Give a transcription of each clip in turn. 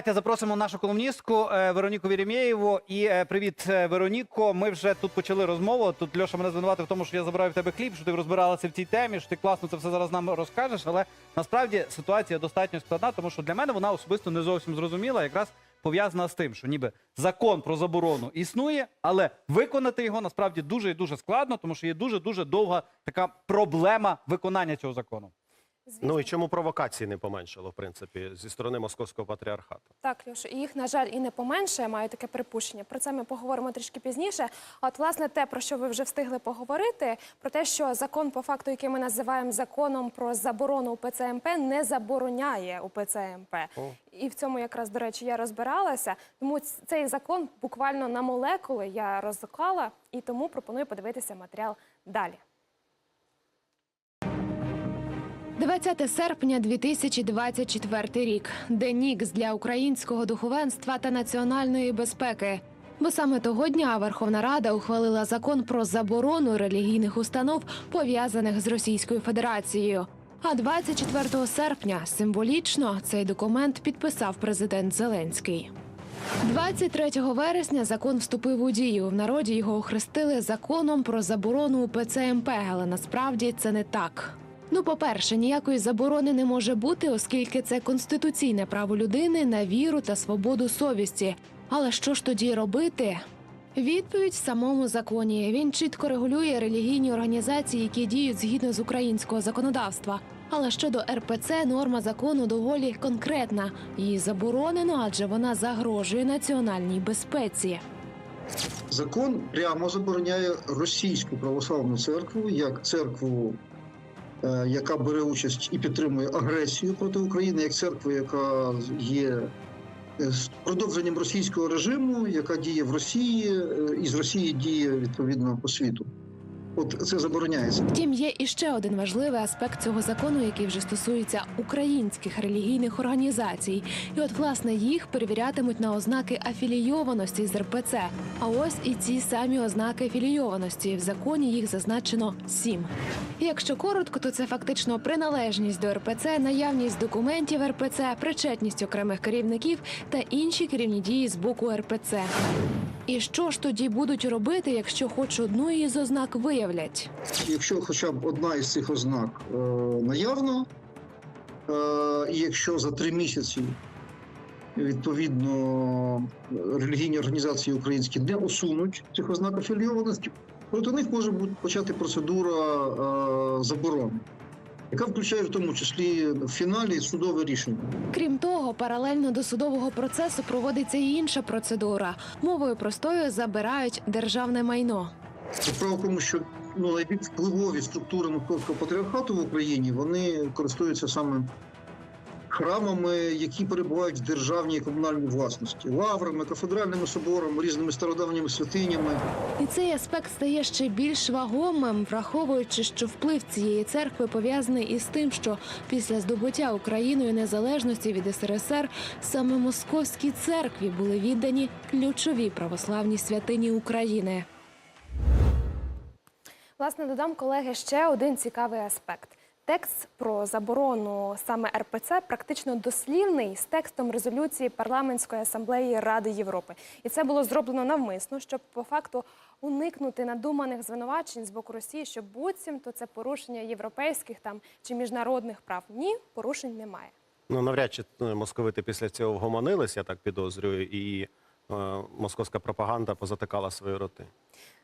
давайте запросимо нашу колумністку е, Вероніку Вірімєєву. І е, привіт, е, Вероніко. Ми вже тут почали розмову. Тут Льоша мене звинуватив в тому, що я забираю в тебе хліб, що ти розбиралася в цій темі, що ти класно це все зараз нам розкажеш. Але насправді ситуація достатньо складна, тому що для мене вона особисто не зовсім зрозуміла, якраз пов'язана з тим, що ніби закон про заборону існує, але виконати його насправді дуже і дуже складно, тому що є дуже дуже довга така проблема виконання цього закону. Ну і чому провокації не поменшало, в принципі, зі сторони московського патріархату? Так, Льош, їх, на жаль, і не поменше, я маю таке припущення. Про це ми поговоримо трішки пізніше. А от, власне, те, про що ви вже встигли поговорити, про те, що закон, по факту, який ми називаємо законом про заборону УПЦ МП, не забороняє УПЦ МП. О. І в цьому якраз, до речі, я розбиралася. Тому цей закон буквально на молекули я розклала, і тому пропоную подивитися матеріал далі. 20 серпня 2024 рік. День Ікс для українського духовенства та національної безпеки. Бо саме того дня Верховна Рада ухвалила закон про заборону релігійних установ, пов'язаних з Російською Федерацією. А 24 серпня символічно цей документ підписав президент Зеленський. 23 вересня закон вступив у дію. В народі його охрестили законом про заборону УПЦ МП, але насправді це не так. Ну, по-перше, ніякої заборони не може бути, оскільки це конституційне право людини на віру та свободу совісті. Але що ж тоді робити? Відповідь в самому законі. Він чітко регулює релігійні організації, які діють згідно з українського законодавства. Але щодо РПЦ норма закону доволі конкретна. Її заборонено, адже вона загрожує національній безпеці. Закон прямо забороняє російську православну церкву як церкву, яка бере участь і підтримує агресію проти України, як церква, яка є е, продовженням російського режиму, яка діє в Росії, е, і з Росії діє відповідно по світу. От це забороняється. Втім, є іще один важливий аспект цього закону, який вже стосується українських релігійних організацій. І от власне їх перевірятимуть на ознаки афілійованості з РПЦ. А ось і ці самі ознаки афілійованості. В законі їх зазначено сім. Якщо коротко, то це фактично приналежність до РПЦ, наявність документів РПЦ, причетність окремих керівників та інші керівні дії з боку РПЦ. І що ж тоді будуть робити, якщо хоч одну із ознак виявлять? Якщо хоча б одна із цих ознак е, наявна, е, і якщо за три місяці відповідно релігійні організації українські не усунуть цих ознак афілійованості, проти них може бути почати процедура е, заборони, яка включає в тому числі в фіналі судове рішення. Крім того, паралельно до судового процесу проводиться і інша процедура. Мовою простою забирають державне майно. Справа в тому, що ну, найбільш впливові структури московського патріархату в Україні вони користуються саме храмами, які перебувають в державній і комунальній власності, лаврами, кафедральними соборами, різними стародавніми святинями. І цей аспект стає ще більш вагомим, враховуючи, що вплив цієї церкви пов'язаний із тим, що після здобуття Україною незалежності від СРСР саме московській церкві були віддані ключові православні святині України. Власне, додам колеги ще один цікавий аспект. Текст про заборону саме РПЦ практично дослівний з текстом резолюції парламентської асамблеї Ради Європи, і це було зроблено навмисно, щоб по факту уникнути надуманих звинувачень з боку Росії, що буцімто це порушення європейських там чи міжнародних прав. Ні, порушень немає. Ну навряд чи е, московити після цього вгомонились, я так підозрюю, і е, московська пропаганда позатикала свої роти.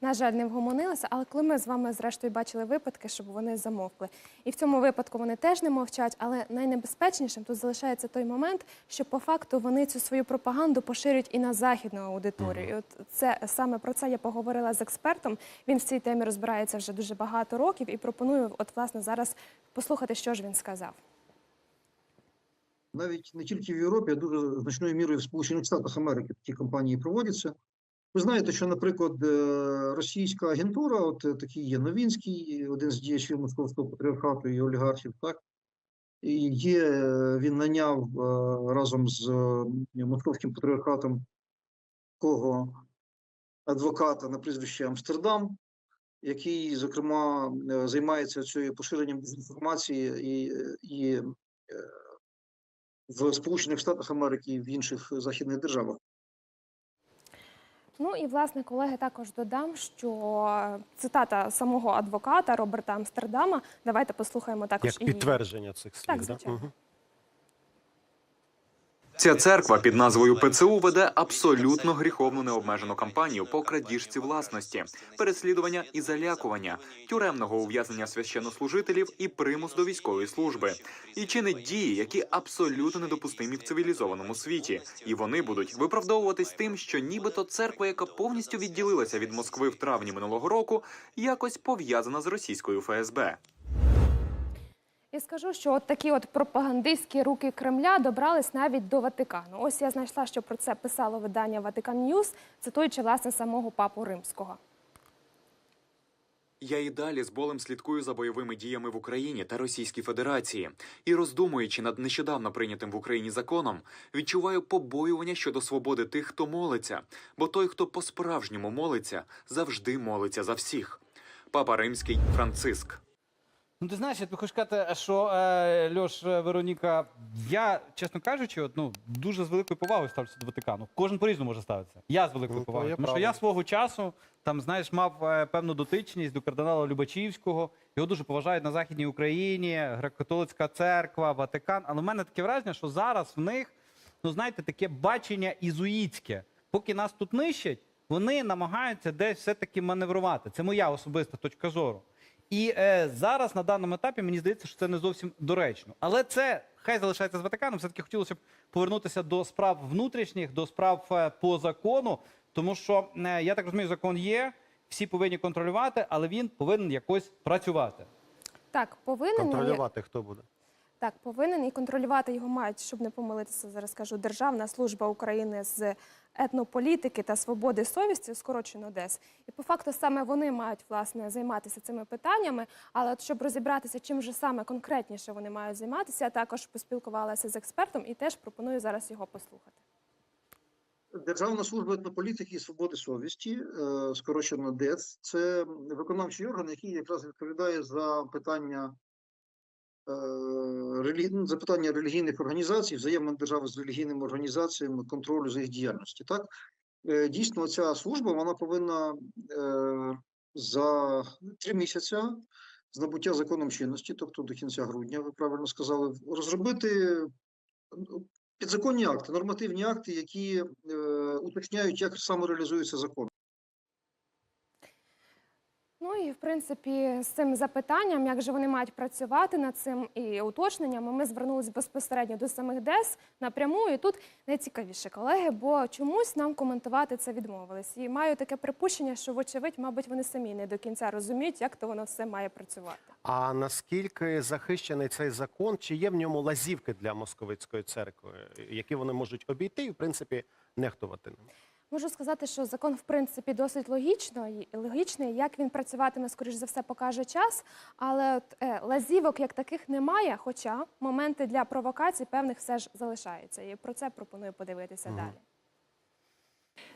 На жаль, не вгомонилися, але коли ми з вами зрештою бачили випадки, щоб вони замовкли. І в цьому випадку вони теж не мовчать, але найнебезпечнішим тут залишається той момент, що по факту вони цю свою пропаганду поширюють і на західну аудиторію. І от це саме про це я поговорила з експертом. Він в цій темі розбирається вже дуже багато років і пропоную, от власне зараз послухати, що ж він сказав. Навіть не тільки в Європі, а дуже значною мірою в Сполучених Штатах Америки такі кампанії проводяться. Ви знаєте, що, наприклад, е, російська агентура, от е, такий є Новінський, один з діячів московського патріархату і олігархів, так і є е, він наняв разом з московським патріархатом такого адвоката на прізвище Амстердам, який, зокрема, займається цією поширенням дезінформації і, і в Сполучених Штатах Америки і в інших західних державах. Ну і власне, колеги, також додам, що цитата самого адвоката Роберта Амстердама. Давайте послухаємо також Як і її. підтвердження цих слів. Так, да? звичайно. Ця церква під назвою ПЦУ веде абсолютно гріховну необмежену кампанію по крадіжці власності, переслідування і залякування, тюремного ув'язнення священнослужителів і примус до військової служби, і чинить дії, які абсолютно недопустимі в цивілізованому світі, і вони будуть виправдовуватись тим, що нібито церква, яка повністю відділилася від Москви в травні минулого року, якось пов'язана з російською ФСБ. І скажу, що от такі от пропагандистські руки Кремля добрались навіть до Ватикану. Ось я знайшла, що про це писало видання Ватикан Ньюс, цитуючи власне самого папу римського. Я і далі з болем слідкую за бойовими діями в Україні та Російській Федерації і роздумуючи над нещодавно прийнятим в Україні законом, відчуваю побоювання щодо свободи тих, хто молиться, бо той, хто по-справжньому молиться, завжди молиться за всіх. Папа Римський Франциск. Ну, ти знаєш, я тобі хочу сказати, що е, Льош, е, Вероніка, я, чесно кажучи, от, ну, дуже з великою повагою ставлюся до Ватикану. Кожен по-різному може ставитися. Я з великою Ну, то повагою. є Тому що правда. я свого часу там, знаєш, мав е, певну дотичність до кардинала Любачівського. Його дуже поважають на Західній Україні, греко-католицька церква, Ватикан. Але в мене таке враження, що зараз в них, ну знаєте, таке бачення ізуїтське. Поки нас тут нищать, вони намагаються десь все-таки маневрувати. Це моя особиста точка зору. І е, зараз на даному етапі мені здається, що це не зовсім доречно. Але це хай залишається з Ватиканом. Все таки хотілося б повернутися до справ внутрішніх, до справ е, по закону, тому що е, я так розумію, закон є, всі повинні контролювати, але він повинен якось працювати. Так, повинен Контролювати хто буде? Так, повинен і контролювати його мають, щоб не помилитися, зараз кажу, Державна служба України з етнополітики та свободи совісті, скорочено ДЕС. І по факту саме вони мають власне займатися цими питаннями. Але от щоб розібратися, чим же саме конкретніше вони мають займатися, я також поспілкувалася з експертом і теж пропоную зараз його послухати. Державна служба етнополітики і свободи совісті, е, скорочено ДЕЦ, це виконавчий орган, який якраз відповідає за питання, е, ну, за питання релігійних організацій, взаємин держави з релігійними організаціями, контролю за їх діяльністю. Так? Е, Дійсно, ця служба вона повинна е, за три місяці з набуття законом чинності, тобто до кінця грудня, ви правильно сказали, розробити ну, підзаконні акти, нормативні акти, які уточняють, як саме реалізується закон. Ну і в принципі з цим запитанням, як же вони мають працювати над цим і уточненнями, ми звернулися безпосередньо до самих ДЕС напряму. І тут найцікавіше, колеги, бо чомусь нам коментувати це відмовились. І маю таке припущення, що, вочевидь, мабуть, вони самі не до кінця розуміють, як то воно все має працювати. А наскільки захищений цей закон? Чи є в ньому лазівки для московицької церкви, які вони можуть обійти і, в принципі, нехтувати ним? Можу сказати, що закон в принципі досить логічний. логічний. Як він працюватиме, скоріш за все, покаже час. Але от, е, лазівок як таких немає. Хоча моменти для провокацій певних все ж залишаються. І про це пропоную подивитися далі.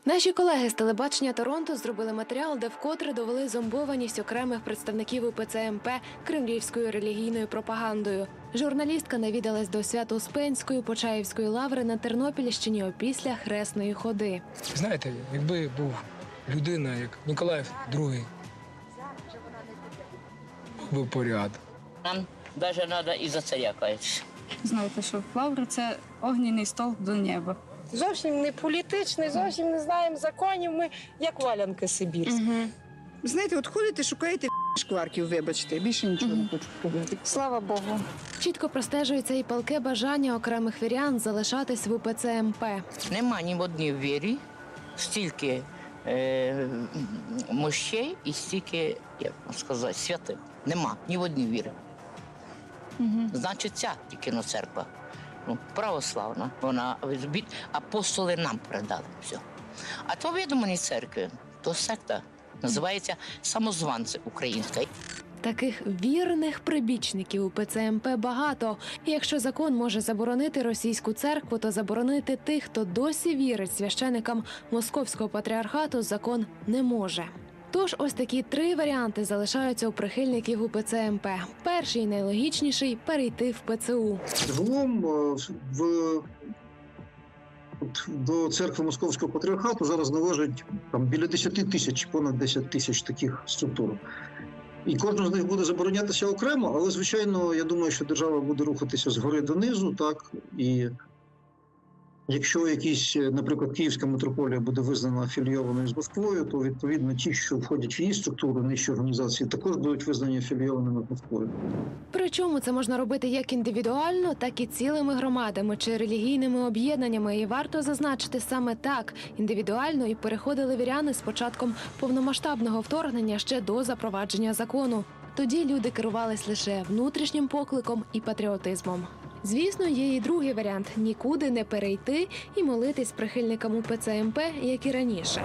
Наші колеги з телебачення Торонто зробили матеріал, де вкотре довели зомбованість окремих представників УПЦ МП кремлівською релігійною пропагандою. Журналістка навідалась до Свято-Успенської Почаївської лаври на Тернопільщині опісля хресної ходи. Знаєте, якби був людина, як Ніколаїв II, був порядок. Нам навіть треба і за царя каятися. Знаєте, що лавра це огняний стовп до неба. Зовсім не політичний, зовсім не знаємо законів. Ми як валянки сибірські. Знаєте, от ходите, шукаєте шкварків, вибачте, більше нічого не хочу сказати. Слава Богу. Чітко простежується і палке бажання окремих вірян залишатись в УПЦ МП. Нема ні в одній вірі стільки е, мощей і стільки, як вам сказати, святих. Нема ні в одній вірі. Значить, ця тільки на церква. Ну, православна. Вона від апостоли нам передали все. А то видумані церкви, то секта. Називається самозванці українська. Таких вірних прибічників УПЦ МП багато. Якщо закон може заборонити російську церкву, то заборонити тих, хто досі вірить священикам московського патріархату, закон не може. Тож ось такі три варіанти залишаються у прихильників УПЦ МП. Перший найлогічніший перейти в ПЦУ. Загалом е, в до церкви Московського патріархату зараз належить там біля 10 тисяч, понад 10 тисяч таких структур. І кожна з них буде заборонятися окремо, але звичайно, я думаю, що держава буде рухатися згори донизу, так і якщо якісь, е, наприклад, Київська митрополія буде визнана афілійованою з Москвою, то відповідно ті, що входять в її структури, нижчі організації, також будуть визнані афілійованими з Москвою. Причому це можна робити як індивідуально, так і цілими громадами чи релігійними об'єднаннями. І варто зазначити саме так індивідуально і переходили віряни з початком повномасштабного вторгнення ще до запровадження закону. Тоді люди керувались лише внутрішнім покликом і патріотизмом. Звісно, є і другий варіант нікуди не перейти і молитись прихильникам УПЦ МП, як і раніше.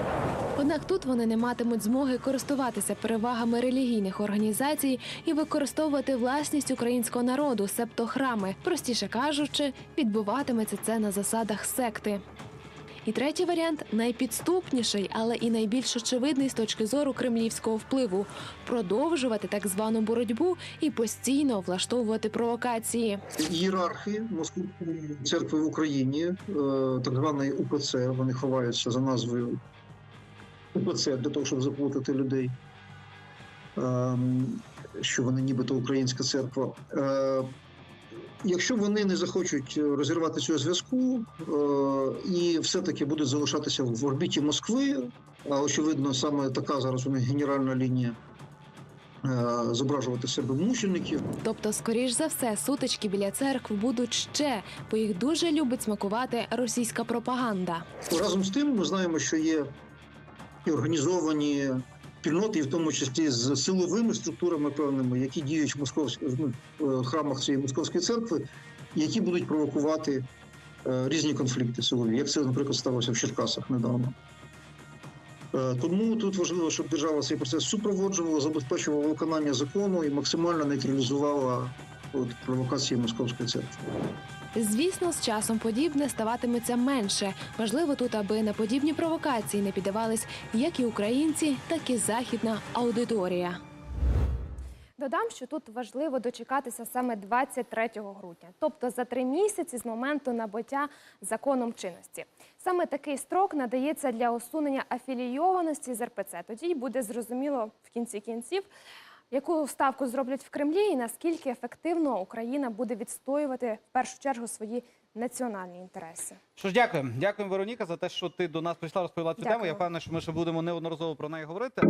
Однак тут вони не матимуть змоги користуватися перевагами релігійних організацій і використовувати власність українського народу, себто храми. Простіше кажучи, відбуватиметься це на засадах секти. І третій варіант найпідступніший, але і найбільш очевидний з точки зору кремлівського впливу продовжувати так звану боротьбу і постійно влаштовувати провокації. Ієрархи Московської церкви в Україні, е, так званої УПЦ, вони ховаються за назвою УПЦ для того, щоб заплутати людей, ем, що вони нібито українська церква. Е, Якщо вони не захочуть розірвати цього зв'язку е, і все-таки будуть залишатися в орбіті Москви, а очевидно, саме така зараз у них генеральна лінія е, зображувати себе мучеників, Тобто, скоріш за все, сутички біля церкв будуть ще, бо їх дуже любить смакувати російська пропаганда. Разом з тим, ми знаємо, що є і організовані спільноти, і в тому числі з силовими структурами певними, які діють в московських ну, храмах цієї московської церкви, які будуть провокувати е, різні конфлікти силові, як це, наприклад, сталося в Черкасах недавно. Е, Тому тут важливо, щоб держава цей процес супроводжувала, забезпечувала виконання закону і максимально нейтралізувала от, провокації московської церкви. Звісно, з часом подібне ставатиметься менше. Важливо тут, аби на подібні провокації не піддавались як і українці, так і західна аудиторія. Додам, що тут важливо дочекатися саме 23 грудня, тобто за три місяці з моменту набуття законом чинності. Саме такий строк надається для усунення афілійованості з РПЦ. Тоді й буде зрозуміло в кінці кінців, яку ставку зроблять в Кремлі і наскільки ефективно Україна буде відстоювати в першу чергу свої національні інтереси. Що ж, дякуємо. Дякуємо, Вероніка, за те, що ти до нас прийшла, розповіла цю Дякую. тему. Я впевнений, що ми ще будемо неодноразово про неї говорити.